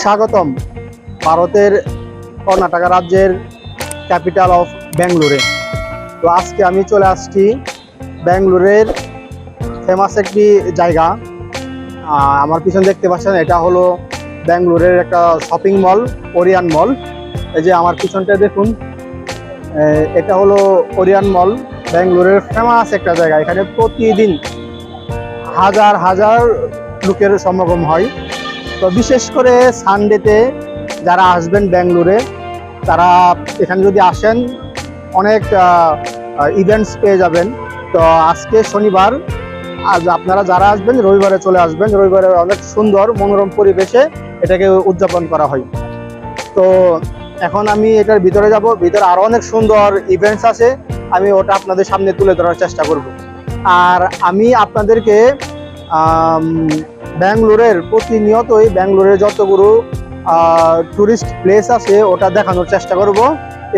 স্বাগতম ভারতের কর্ণাটকা রাজ্যের ক্যাপিটাল অফ ব্যাঙ্গালোরে। তো আজকে আমি চলে আসছি ব্যাঙ্গালোরের ফেমাস একটি জায়গা। আমার পিছনে দেখতে পাচ্ছেন, এটা হলো ব্যাঙ্গালোরের একটা শপিং মল ওরিয়ান মল এই যে আমার পিছনটা দেখুন এটা হলো ওরিয়ান মল ব্যাঙ্গালোরের ফেমাস একটা জায়গা। এখানে প্রতিদিন হাজার হাজার লোকের সমাগম হয়। তো বিশেষ করে সানডেতে যারা আসবেন ব্যাঙ্গালোরে তারা এখানে যদি আসেন, অনেক ইভেন্টস পেয়ে যাবেন। তো আজকে শনিবার, আজ আপনারা যারা আসবেন, রবিবারে চলে আসবেন। রবিবারে অনেক সুন্দর মনোরম পরিবেশে এটাকে উদযাপন করা হয়। তো এখন আমি এটার ভিতরে যাব। ভিতরে আরও অনেক সুন্দর ইভেন্টস আছে। আমি ওটা আপনাদের সামনে তুলে ধরার চেষ্টা করব। আর আমি আপনাদেরকে ব্যাঙ্গালোরের প্রতিনিয়তই ব্যাঙ্গালোরের যতগুলো টুরিস্ট প্লেস আছে, ওটা দেখানোর চেষ্টা করব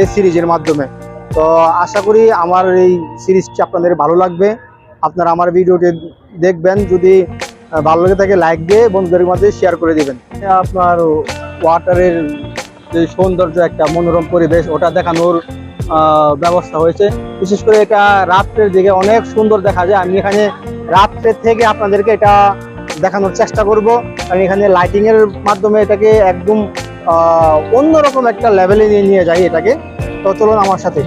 এই সিরিজের মাধ্যমে। তো আশা করি আমার এই সিরিজটি আপনাদের ভালো লাগবে। আপনারা আমার ভিডিওটি দেখবেন, যদি ভালো লাগে থাকে লাইক দিয়ে বন্ধুদের মধ্যে শেয়ার করে দিবেন। আপনার ওয়াটারের যে সৌন্দর্য, একটা মনোরম পরিবেশ, ওটা দেখানোর ব্যবস্থা হয়েছে। বিশেষ করে এটা রাত্রের দিকে অনেক সুন্দর দেখা যায়। আমি এখানে রাত্রের থেকে আপনাদেরকে এটা দেখানোর চেষ্টা করব। কারণ এখানে লাইটিং এর মাধ্যমে এটাকে একদম অন্যরকম একটা লেভেলে নিয়ে নিয়ে যাই এটাকে। তো চলুন আমার সাথে।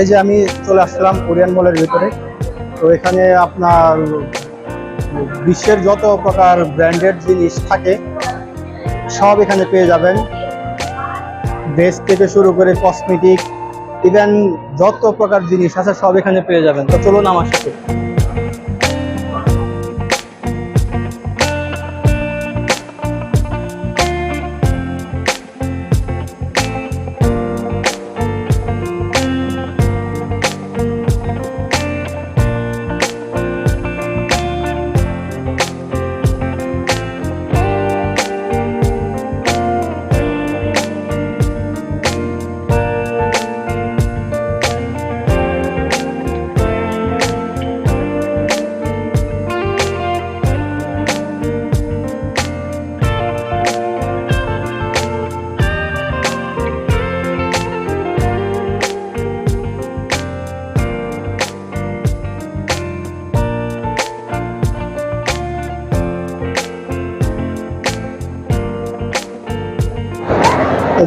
এই যে আমি চলে আসলাম কোরিয়ান মলের ভিতরে। তো এখানে আপনার বিশ্বের যত প্রকার ব্র্যান্ডেড জিনিস থাকে, সব এখানে পেয়ে যাবেন। ড্রেস থেকে শুরু করে কসমেটিক ইভেন যত প্রকার জিনিস আছে, সব এখানে পেয়ে যাবেন। তো চলুন আমার সাথে।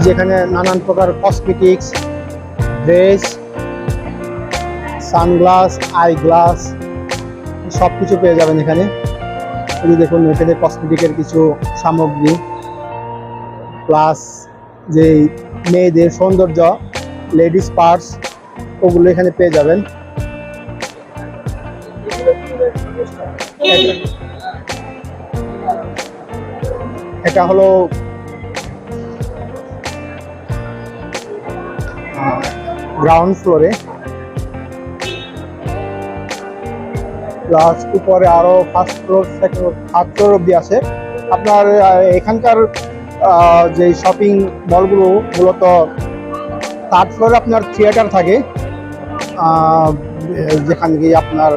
এই যে এখানে নানান প্রকার cosmetics dress sunglass eye glass সব কিছু পেয়ে যাবেন এখানে। এই দেখুন, এখানে কসমেটিকের কিছু সামগ্রী প্লাস যে মেয়েদের সৌন্দর্য লেডিস পার্টস ওগুলো এখানে পেয়ে যাবেন। এটা হলো গ্রাউন্ড ফ্লোরে প্লাস উপরে আরও first floor second third floor অব্দি আছে। আপনার এখানকার যে শপিং মলগুলো মূলত থার্ড ফ্লোরে আপনার থিয়েটার থাকে। যেখানে গিয়ে আপনার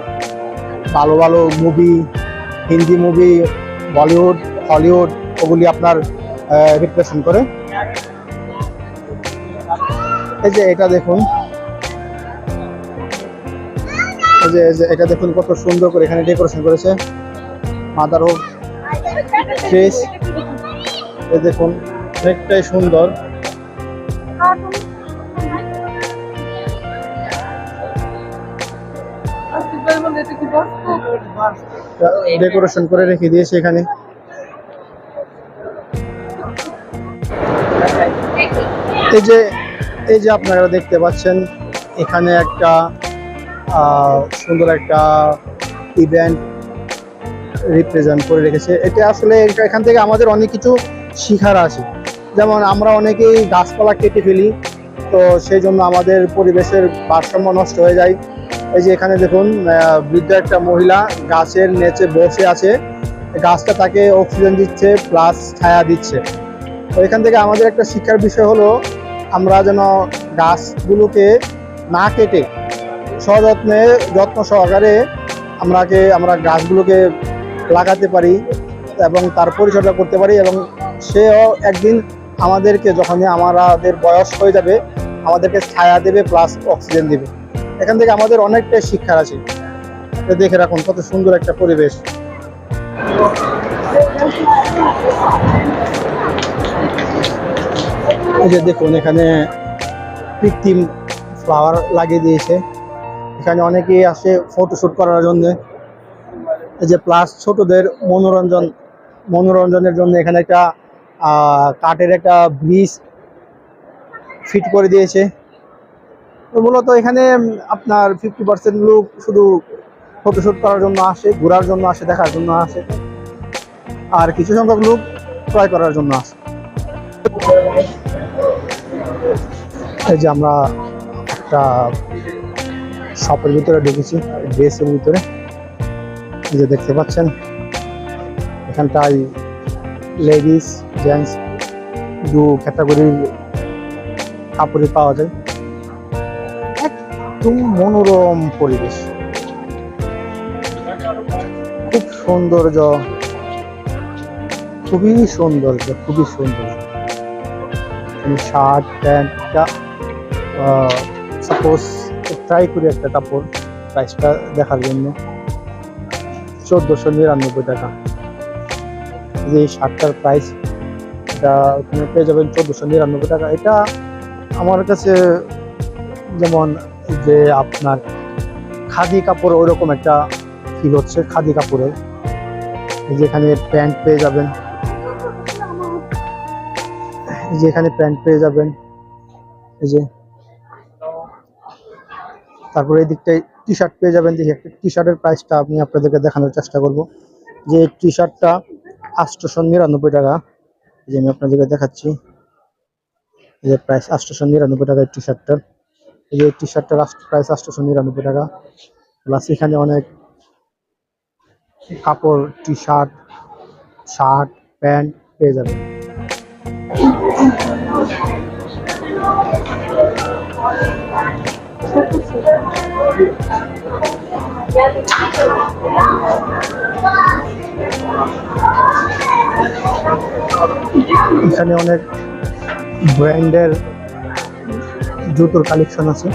ভালো ভালো movie Hindi movie Bollywood Hollywood ওগুলি আপনার রিপ্রেজেন্ট করে। এই যে এটা দেখুন। এই যে এটা দেখুন কত সুন্দর করে এখানে ডেকোরেশন করেছে। মাদার হোক ফেস এই দেখুন, অনেকটাই সুন্দর। ডেকোরেশন করে রেখে দিয়েছে এখানে। এই যে এই যে আপনারা দেখতে পাচ্ছেন, এখানে একটা সুন্দর একটা ইভেন্ট রিপ্রেজেন্ট করে রেখেছে। এটা আসলে এখান থেকে আমাদের অনেক কিছু শিখার আছে। যেমন আমরা অনেকেই গাছপালা কেটে ফেলি, তো সেই জন্য আমাদের পরিবেশের ভারসাম্য নষ্ট হয়ে যায়। এই যে এখানে দেখুন বৃদ্ধ একটা মহিলা গাছের নিচে বসে আছে। গাছটা তাকে অক্সিজেন দিচ্ছে প্লাস ছায়া দিচ্ছে। তো এখান থেকে আমাদের একটা শিক্ষার বিষয় হলো আমরা যেন গাছগুলোকে না কেটে সযত্নে, যত্ন সহকারে আমরাকে, আমরা গাছগুলোকে লাগাতে পারি এবং তার পরিচর্যা করতে পারি এবং সেও একদিন আমাদেরকে, যখনই আমাদের বয়স হয়ে যাবে, আমাদেরকে ছায়া দেবে প্লাস অক্সিজেন দেবে। এখান থেকে আমাদের অনেকটাই শিক্ষার আছে। দেখে রাখুন, কত সুন্দর একটা পরিবেশ। এই যে দেখুন, এখানে কৃত্রিম ফ্লাওয়ার লাগিয়ে দিয়েছে। এখানে অনেকেই আসে ফটোশুট করার জন্য। এই যে প্লাস ছোটদের মনোরঞ্জন, মনোরঞ্জনের জন্য এখানে একটা কাঠের একটা ব্রিজ ফিট করে দিয়েছে। তো মূলত এখানে আপনার ফিফটি পার্সেন্ট লোক শুধু ফটোশুট করার জন্য আসে, ঘোরার জন্য আসে, দেখার জন্য আসে। আর কিছু সংখ্যক লোক ক্রয় করার জন্য আসে। যে আমরা একটা শপের ভিতরে ঢুকেছি ড্রেসের ভিতরে। যে দেখতে পাচ্ছেন, এখানটায় লেডিস জেন্টস দু ক্যাটাগরির কাপড়ই পাওয়া যায়। একদম মনোরম পরিবেশ। খুব সৌন্দর্য, খুবই সৌন্দর্য খুবই সৌন্দর্য। শার্ট প্যান্টটা সাপোজ ট্রাই করি একটা কাপড় প্রাইসটা দেখার জন্য। চোদ্দোশো নিরানব্বই টাকা। যে এই শার্টটার প্রাইস এটা ওখানে পেয়ে যাবেন চোদ্দোশো নিরানব্বই টাকা। এটা আমার কাছে যেমন যে আপনার খাদি কাপড় ওইরকম একটা ফিল হচ্ছে, খাদি কাপড়ের। যেখানে প্যান্ট পেয়ে যাবেন। যেখানে প্যান্ট পেয়ে যাবেন। এই যে তারপরে এই দিকটায় টি শার্ট পেয়ে যাবেন। দেখি একটা টি শার্টের প্রাইসটা আমি আপনাদেরকে দেখানোর চেষ্টা করব। যে টি শার্টটা আটশোশো নিরানব্বই টাকা যে আমি আপনাদেরকে দেখাচ্ছি। যে প্রাইস আটশোশো নিরানব্বই টাকা টি শার্টটার এই যে টি শার্টটার প্রাইস আটশোশো নিরানব্বই টাকা। প্লাস এখানে অনেক কাপড় টি শার্ট শার্ট প্যান্ট পেয়ে যাবেন। এখানে অনেক ব্র্যান্ডের জুতোর কালেকশন আছে।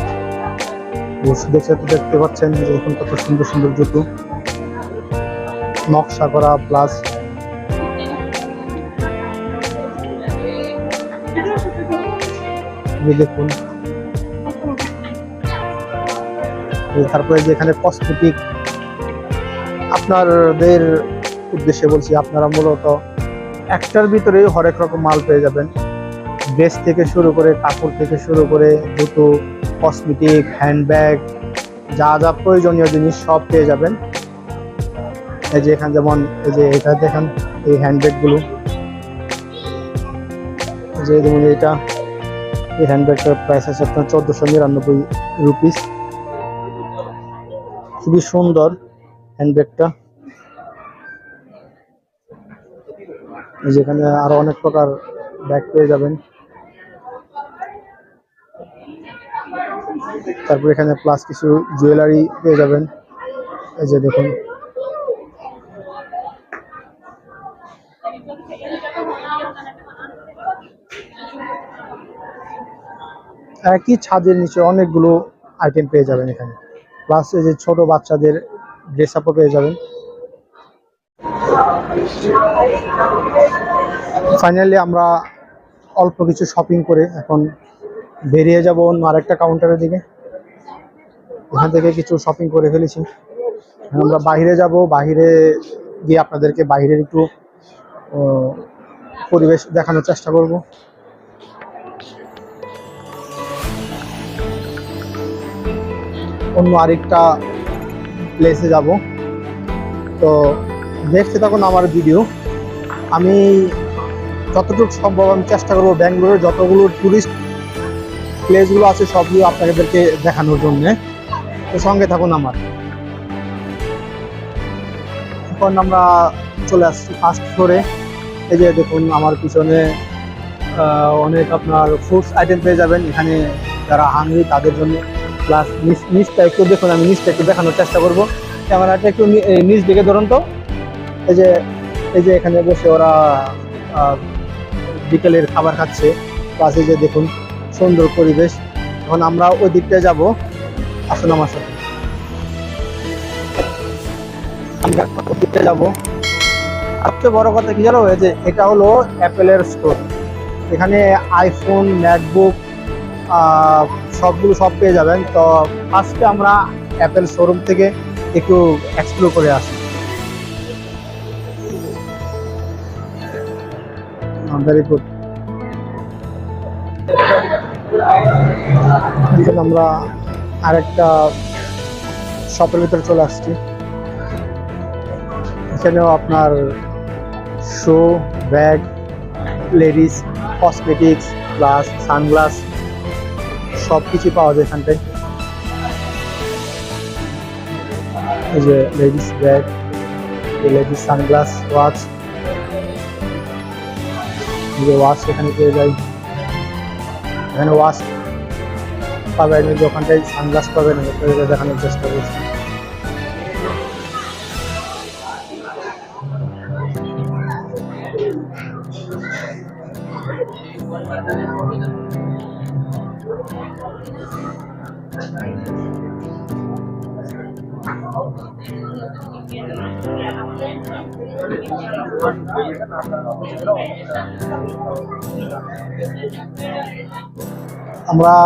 দেখে তো দেখতে পাচ্ছেন যে এখন কত সুন্দর সুন্দর জুতো। নকশা করা প্লাস দেখুন। তারপরে যে এখানে কসমেটিক আপনাদের উদ্দেশ্যে বলছি, আপনারা মূলত একটার ভিতরে হরেক রকম মাল পেয়ে যাবেন। ড্রেস থেকে শুরু করে, কাপড় থেকে শুরু করে জুতো কসমেটিক হ্যান্ডব্যাগ যা যা প্রয়োজনীয় জিনিস সব পেয়ে যাবেন। এই যে এখানে যেমন, এই যে এটা দেখেন, এই হ্যান্ডব্যাগগুলো যে যেমন এটা, এই হ্যান্ডব্যাগটার প্রাইস আছে আপনার চোদ্দোশো নিরানব্বই রুপিস খুবই সুন্দর হ্যান্ডব্যাগটা এই যে আরও অনেক প্রকার ব্যাগ পেয়ে যাবেন। তারপর এখানে প্লাস কিছু জুয়েলারি পেয়ে যাবেন। এই যে দেখুন। একই ছাদের নিচে অনেকগুলো আইটেম পেয়ে যাবেন এখানে। প্লাস এই যে ছোট বাচ্চাদের ড্রেস আপও পেয়ে যাবেন। ফাইনালি আমরা অল্প কিছু শপিং করে এখন বেরিয়ে যাব অন্য আরেকটা কাউন্টারের দিকে। এখান থেকে কিছু শপিং করে ফেলেছি। আমরা বাইরে যাব বাইরে গিয়ে আপনাদেরকে বাইরের একটু পরিবেশ দেখানোর চেষ্টা করব। অন্য আরেকটা প্লেসে যাব। তো দেখতে থাকুন আমার ভিডিও আমি যতটুকু সম্ভব আমি চেষ্টা করব ব্যাঙ্গালোরের যতগুলো ট্যুরিস্ট প্লেসগুলো আছে, সবগুলো আপনাদেরকে দেখানোর জন্যে। তো সঙ্গে থাকুন আমার। এখন আমরা চলে আসছি ফার্স্ট ফ্লোরে এই যে দেখুন, আমার পিছনে অনেক আপনার ফুডস আইটেম পেয়ে যাবেন। এখানে যারা হাঙ্গি তাদের জন্য প্লাস নিচ, নিচটা একটু দেখুন, আমি নিচটা একটু দেখানোর চেষ্টা করব। ক্যামেরাটা একটু নিচ দিকে ধরুন তো। এই যে এই যে এখানে বসে ওরা বিকেলের খাবার খাচ্ছে। প্লাস এই যে দেখুন, সুন্দর পরিবেশ। এখন আমরা ওই দিকটায় যাব। আসুন আমার সাথে। যাব। সবচেয়ে বড় কথা কি জানো? যে এটা হলো অ্যাপেলের স্টোর এখানে আইফোন ম্যাকবুক সবগুলো সব পেয়ে যাবেন। তো ফার্স্টে আমরা অ্যাপেল শোরুম থেকে একটু এক্সপ্লোর করে আসি। আমরা আরেকটা শপের ভিতরে চলে আসছি। এখানেও আপনার show bag ladies cosmetics plus sunglass সব কিছু পাওয়া যায় এখানটায়। এই যে ladies bag ladies sunglass watch যে ওয়াচ এখানে পেয়ে যাই। এখানে ওয়াচ পাবেন, এই যে ওখানটায় সানগ্লাস পাবেন দেখানোর চেষ্টা করছি। আমরা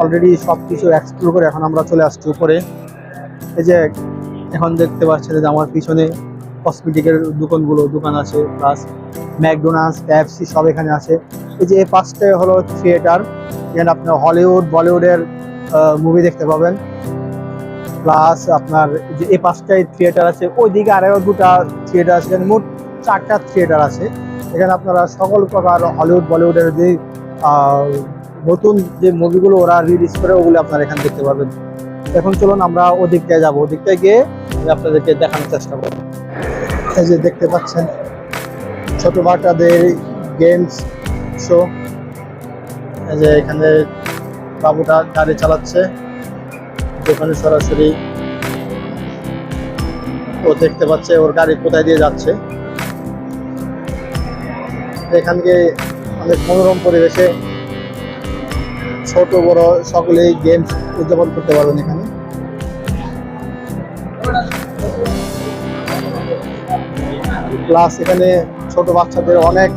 অলরেডি সব কিছু এক্সপ্লোর করে এখন আমরা চলে আসছি উপরে। এই যে এখন দেখতে পাচ্ছেন যে আমার পিছনে কসমেটিকের দোকানগুলো, দোকান আছে প্লাস ম্যাকডোনাল্ডস ক্যাফসি সব এখানে আছে। এই যে এই পাশটায় হলো থিয়েটার এখানে আপনার হলিউড বলিউডের মুভি দেখতে পাবেন। প্লাস আপনার যে এই পাশটায় থিয়েটার আছে। ওইদিকে আরও দুটা থিয়েটার আছে এখানে মোট চারটা থিয়েটার আছে। এখানে আপনারা সকল প্রকার হলিউড বলিউডের যে নতুন যে মুভিগুলো ওরা রিলিজ করে, ওগুলো আপনারা এখানে দেখতে পারবেন। এখন চলুন আমরা ওদিকটায় যাব। ওদিকটায় গিয়ে আপনাদেরকে দেখানোর চেষ্টা করব। এই যে দেখতে পাচ্ছেন, ছোট বাচ্চাদের গেমস শো এই যে এখানে বাবুটা গাড়ি চালাচ্ছে। যেখানে সরাসরি ও দেখতে পাচ্ছে ওর গাড়ি কোথায় দিয়ে যাচ্ছে। এখানকে অনেক মনোরম পরিবেশে ছোট, বড় সকলেই গেমস উদযাপন করতে পারবেন এখানে। প্লাস এখানে ছোট বাচ্চাদের অনেক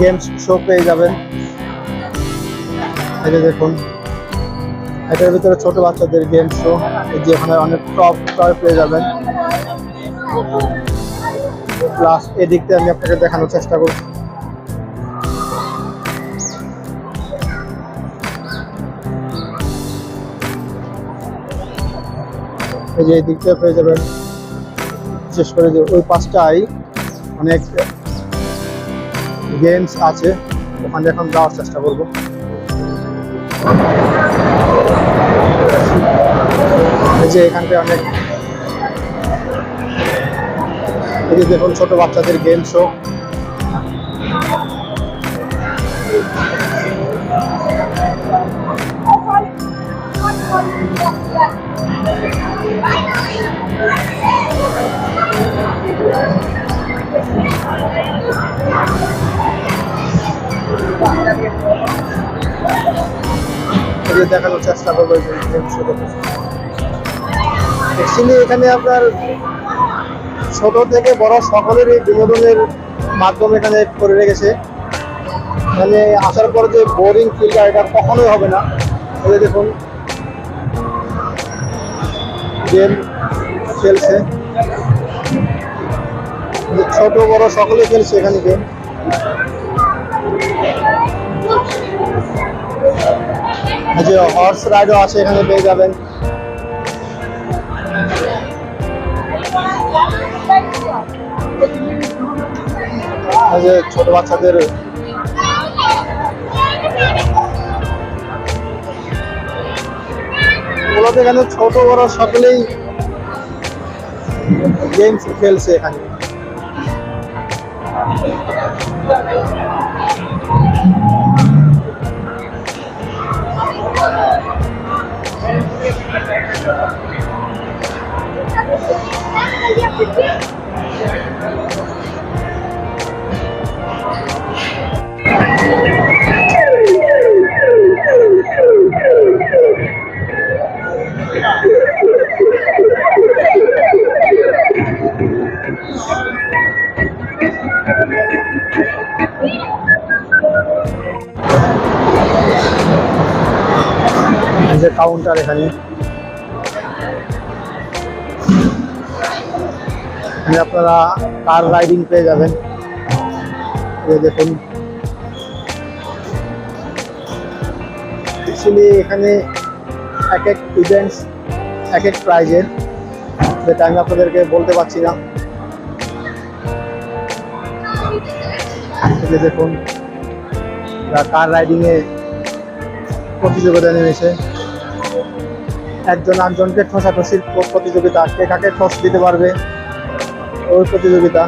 গেমস শো পেয়ে যাবেন। যে দেখুন, এটার ভিতরে ছোট বাচ্চাদের গেম শো যে এখানে অনেক টপ টয় পেয়ে যাবেন। প্লাস এদিকটা আমি আপনাকে দেখানোর চেষ্টা করছি। এই যে এই দিকটা পেয়ে যাবেন বিশেষ করে যে ওই পাশটায় অনেক গেমস আছে ওখানে এখন যাওয়ার চেষ্টা করব এই যে এখানটায় অনেক এই যে দেখুন ছোট বাচ্চাদের গেম শো দেখানোর চেষ্টা করব, এই অ্যাকচুয়ালি এখানে আপনার ছোট থেকে বড় সকলেরই বিনোদনের মাধ্যম এখানে করে রেখেছে। মানে আসার পর যে বোরিং ফিলটা এটা কখনোই হবে না। এই দেখুন গেম খেলছে। ছোট, বড় সকলে খেলছে এখানে গেম যে হর্স রাইডও আছে এখানে, পেয়ে যাবেন। যে ছোট বাচ্চাদের মূলত এখানে ছোট, বড় সকলেই গেমস খেলছে এখানে এই যে কাউন্টার এখানে। আপনারা কার রাইডিং পেয়ে যাবেন। দেখুন। এখানে এক এক ইভেন্টস এক এক প্রাইজের যেটা আমি আপনাদেরকে বলতে পারছি না। দেখুন কার রাইডিংয়ে প্রতিযোগিতা নেমেছে। একজন আটজনকে ঠসাঠসির প্রতিযোগিতা, কে কাকে ঠস দিতে পারবে ওই প্রতিযোগিতা।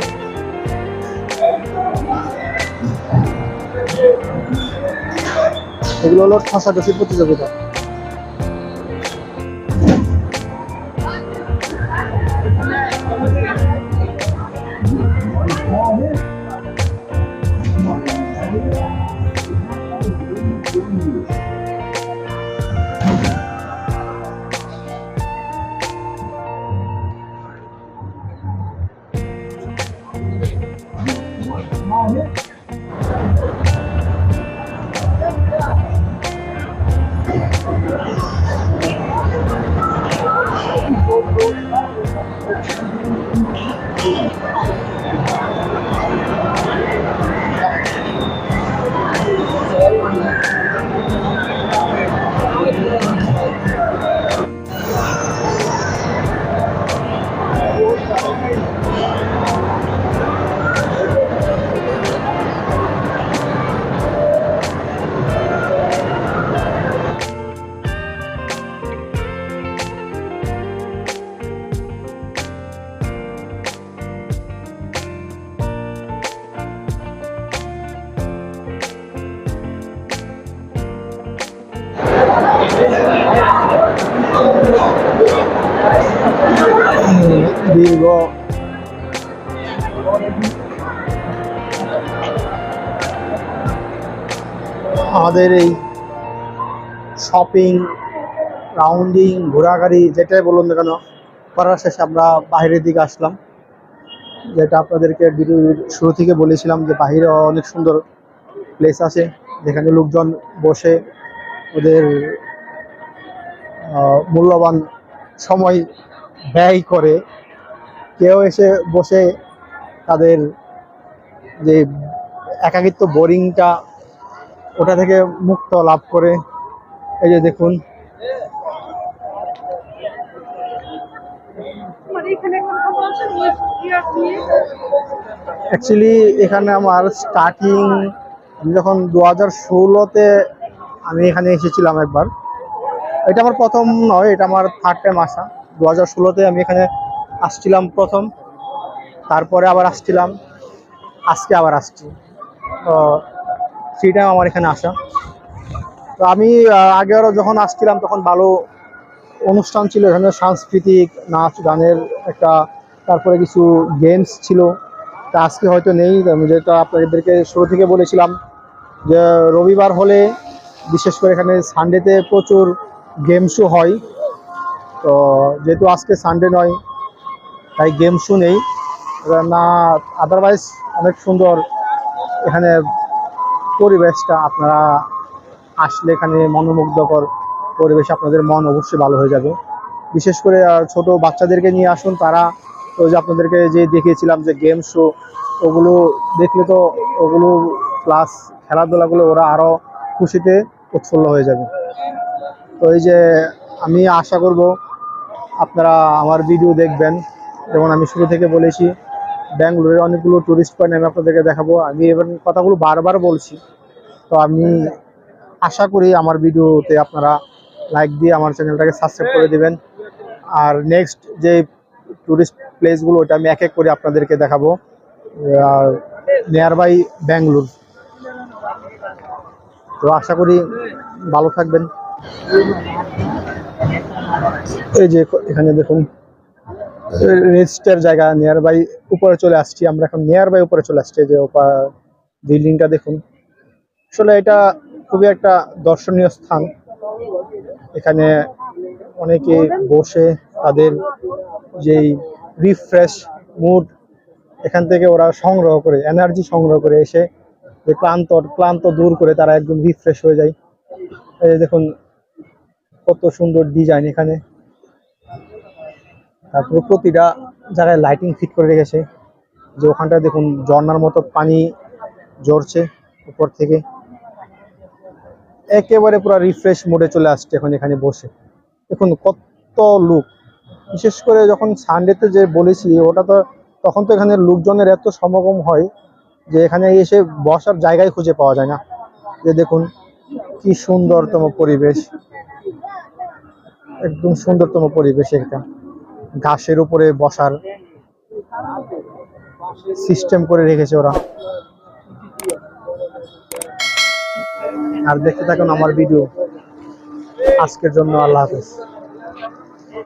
এগুলো হলো ঠসাঠসির প্রতিযোগিতা। আমাদের এই শপিং রাউন্ডিং ঘোরাঘুরি যেটাই বলুন না কেন, করার শেষে আমরা বাইরের দিকে আসলাম। যেটা আপনাদেরকে শুরু থেকে বলেছিলাম যে বাইরে অনেক সুন্দর প্লেস আছে, যেখানে লোকজন বসে ওদের মূল্যবান সময় ব্যয় করে। কেউ এসে বসে তাদের যে একাকিত্ব বোরিংটা ওটা থেকে মুক্ত লাভ করে এই যে দেখুন। মানে এখানে অ্যাকচুয়ালি আমার স্টার্টিং আমি যখন দু হাজার ষোলোতে আমি এখানে এসেছিলাম একবার এটা আমার প্রথম নয় এটা আমার থার্ড টাইম আসা। দু হাজার ষোলোতে আমি এখানে আসছিলাম প্রথম তারপরে আবার আসছিলাম আজকে আবার আসছি। তো থ্রি টাইম আমার এখানে আসা। তো আমি আগে আগেরও যখন আসছিলাম তখন ভালো অনুষ্ঠান ছিল, এখানে সাংস্কৃতিক নাচ, গানের একটা, তারপরে কিছু গেমস ছিল। তা আজকে হয়তো নেই আমি যেটা আপনাদেরকে শুরু থেকে বলেছিলাম যে রবিবার হলে, বিশেষ করে এখানে সানডেতে প্রচুর গেম শো হয়। তো যেহেতু আজকে সানডে নয়, তাই গেম শো নেই না আদারওয়াইজ অনেক সুন্দর এখানে পরিবেশটা আপনারা আসলে এখানে মনোমুগ্ধকর পরিবেশ আপনাদের মন অবশ্যই ভালো হয়ে যাবে। বিশেষ করে ছোট বাচ্চাদেরকে নিয়ে আসুন, তারা ওই যে আপনাদেরকে যে দেখিয়েছিলাম যে গেম শো ওগুলো দেখলে তো ওগুলো প্লাস খেলাধুলাগুলো ওরা আরও খুশিতে উৎফুল্ল হয়ে যাবে। তো এই যে আমি আশা করব, আপনারা আমার ভিডিও দেখবেন। যেমন আমি শুরু থেকে বলেছি ব্যাঙ্গালোরের অনেকগুলো টুরিস্ট পয়েন্ট আমি আপনাদেরকে দেখাবো। আমি এবার কথাগুলো বারবার বলছি। তো আমি আশা করি আমার ভিডিওতে আপনারা লাইক দিয়ে আমার চ্যানেলটাকে সাবস্ক্রাইব করে দেবেন। আর নেক্সট যে টুরিস্ট প্লেসগুলো ওটা আমি এক এক করে আপনাদেরকে দেখাবো। Nearby Bangalore. তো আশা করি ভালো থাকবেন। এই যে এখানে দেখুন রেজিস্টার জায়গা নিয়ার বাই উপরে চলে আসছি, আমরা এখন নিয়ার বাই উপরে চলে আসছি যে বিল্ডিংটা দেখুন। আসলে এটা খুবই একটা দর্শনীয় স্থান। এখানে অনেকে বসে তাদের যেই রিফ্রেশ মুড এখান থেকে ওরা সংগ্রহ করে এনার্জি সংগ্রহ করে এসে যে ক্লান্ত ক্লান্ত দূর করে তারা একদম রিফ্রেশ হয়ে যায়। এই দেখুন, কত সুন্দর ডিজাইন এখানে। তারপরে প্রতিটা জায়গায় লাইটিং ফিট করে রেখেছে। যে ওখানটা দেখুন ঝর্ণার মতো পানি ঝরছে উপর থেকে। একেবারে পুরো রিফ্রেশ মোডে চলে আসছে এখন এখানে বসে। দেখুন কত লোক বিশেষ করে যখন সানডেতে যে বলেছি, ওটা তো তখন তো এখানে লোকজনের এত সমাগম হয় যে এখানে এসে বসার জায়গায় খুঁজে পাওয়া যায় না। যে দেখুন কি সুন্দরতম পরিবেশ। একদম সুন্দরতম পরিবেশ এটা ঘাসের উপরে বসার সিস্টেম করে রেখেছে ওরা। আর দেখতে থাকুন আমার ভিডিও আজকের জন্য আল্লাহ হাফেজ।